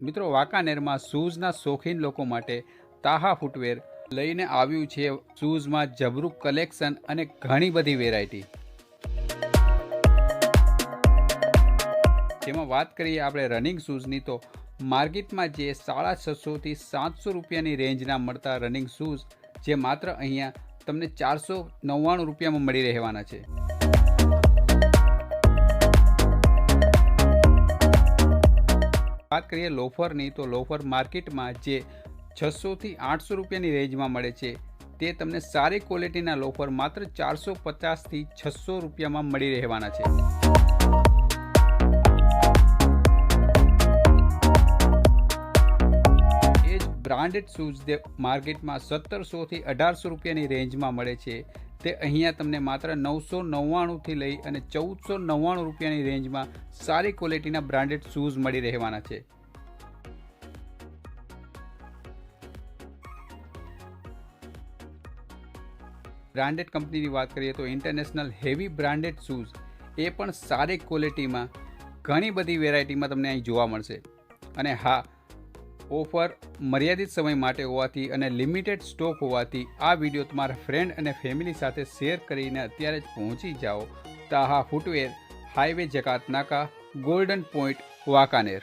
મિત્રો, વાંકાનેરમાં શૂઝના શોખીન લોકો માટે તાહા ફૂટવેર લઈને આવ્યું છે શૂઝમાં જબરું કલેક્શન અને ઘણી બધી વેરાયટી જેમાં વાત કરીએ આપણે રનિંગ શૂઝની તો માર્કેટમાં જે સાડા છસોથી સાતસો રૂપિયાની રેન્જના મળતા રનિંગ શૂઝ જે માત્ર અહીંયા તમને ચારસો નવ્વાણું રૂપિયામાં મળી રહેવાના છે. વાત કરીએ લોફરની, તો લોફર માર્કેટમાં જે છસોથી આઠસો રૂપિયાની રેન્જમાં મળે છે, તે તમને સારી ક્વોલિટીના લોફર માત્ર ચારસો પચાસથી છસો રૂપિયામાં મળી રહેવાના છે. બ્રાન્ડેડ શૂઝ માર્કેટમાં સત્તરસોથી અઢારસો રૂપિયાની રેન્જમાં મળે છે. તે અહીંયા તમને માત્ર નવસો નવ્વાણુંથી લઈ અને ચૌદસો નવ્વાણું રૂપિયાની રેન્જમાં સારી ક્વોલિટીના બ્રાન્ડેડ શૂઝ મળી રહેવાના છે. બ્રાન્ડેડ કંપનીની વાત કરીએ તો ઇન્ટરનેશનલ હેવી બ્રાન્ડેડ શૂઝ એ પણ સારી ક્વોલિટીમાં ઘણી બધી વેરાયટીમાં તમને અહીં જોવા મળશે. અને હા ઓફર મર્યાદિત સમય માટે હોવાથી અને લિમિટેડ સ્ટોક હોવાથી આ વીડિયો તમારા ફ્રેન્ડ અને ફેમિલી સાથે શેર કરીને અત્યારે જ પહોંચી જાઓ. તાહા ફૂટવેર હાઈવે જકાત નાકા ગોલ્ડન પોઈન્ટ વાંકાનેર.